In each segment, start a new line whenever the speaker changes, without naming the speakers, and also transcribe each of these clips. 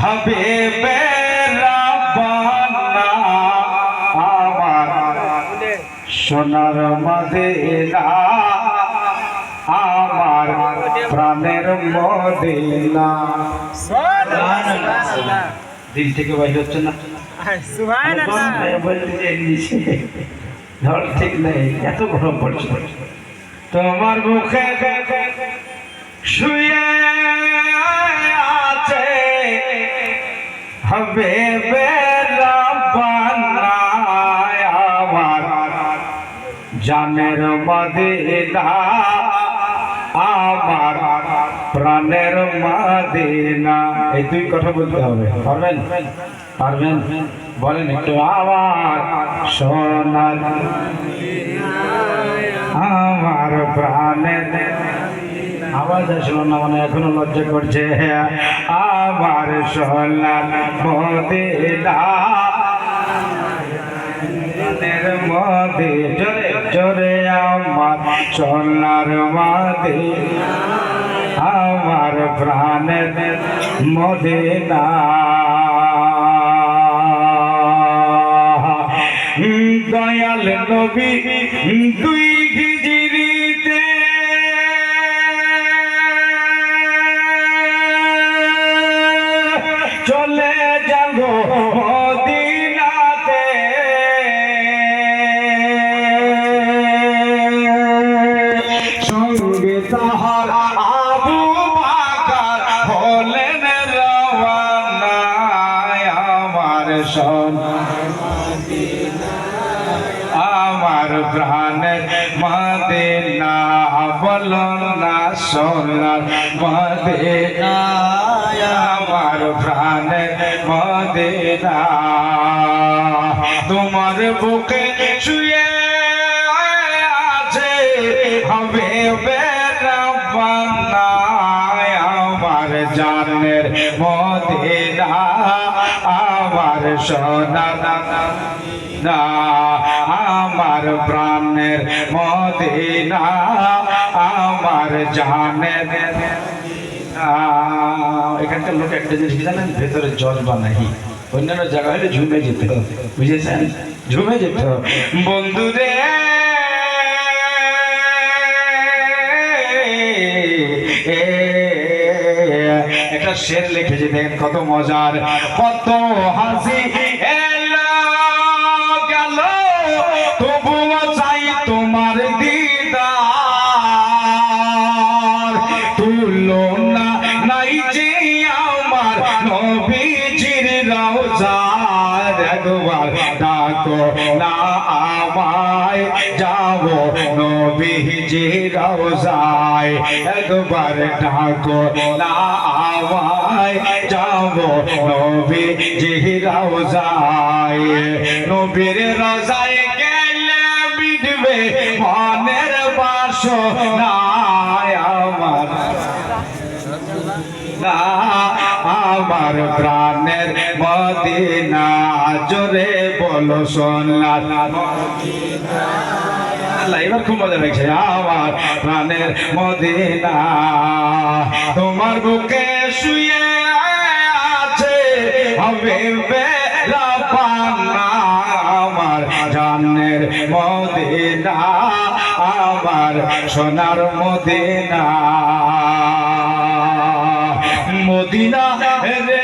হবে সোনার মদিনা, আমার প্রাণের মদিনা। দিল থেকে বাইরে হচ্ছে না। ধর ঠিক নেই, এত পড়ছে। তোমার মুখে শুয়ে বেরাবানায় আমার। জানের মদিনা, আমার প্রাণের মদিনা। এই দুই কথা বলতে হবে, পারবেন? পারবেন? বলেন একটু আমার সোনার আমার প্রাণের আওয়াজ আসলো না মানে এখনও লজ্জা করছে। আমার সোনার জোরে জোরে আমার আমার প্রাণের মদিনা। দয়াল নবী, দুই গিজিরিতে চলে যাব মদিনাতে। সঙ্গে তাহার আবু বাকার হলেন রওয়ানা আমার সন আমার প্রাণের মদিনা বল না সোনার মদিনা। প্রাণের মদিনা। তোমার বুকে শুয়ে আছে, হবে আমার জানের মদিনা, আমার সোনার না আমার প্রাণের মদিনা, আমার জানের এখানকার লোক একটা জিনিস কি জানেন? ভেতরে জল বানাই অন্যান্য জায়গা হলে ঝুমে যেত বুঝেছেন? ঝুমে যেত বন্ধুরে একটা শের লিখেছে দেখেন কত মজার। কত হাসি ডাকো না আমায় যাব নবীজির রওজায়। একবার ডাকো, না আমায় যাব নবীজির রওজায়। নবীর রওজায় গেলে মিটবে মনের বাসনা। আমার প্রাণের মদিনা, জোরে বলো সোনার আল্লাহ, এবার খুব মজা লাগছে। আমার প্রাণের মদিনা, তোমার বুকে শুয়ে আছে হবে বেলা আমার জানের মদিনা, আমার সোনার মদিনা। মদিনা রে।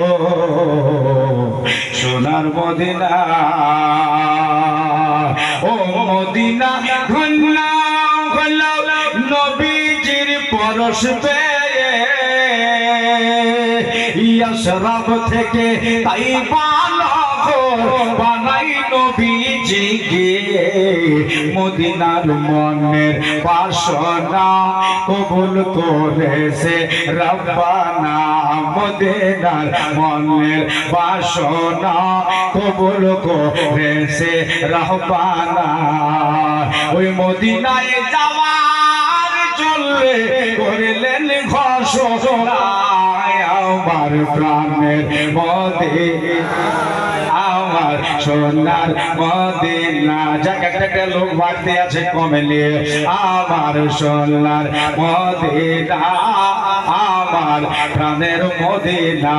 ও, সোনার মদিনা। ও, মদিনা ধন্য হল নবীজির পরশ পেয়ে ইয়াসরাব থেকে তাই বানাই নবীজি গিয়ে মদিনার মনের বাসনা কবুল করেছে রব্বানা। মদিনার মনের বাসনা কবুল করেছে রব্বানা। ওই মদিনায় যাওয়ার চললে করলেন ঘোষণা। আমার প্রাণের আমার সোনার মদিনা একটা একটা লোক বাড়তে আছে কমেলে। আমার সোনার মদিনা, আমার প্রাণের মদিনা।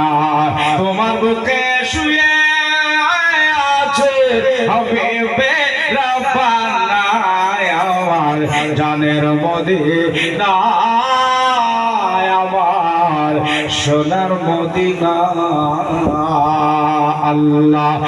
তোমার বুকে শুয়ে আছে রাব্বানা আমার জানের মদিনা। আমার সোনার মদিনা। আল্লাহ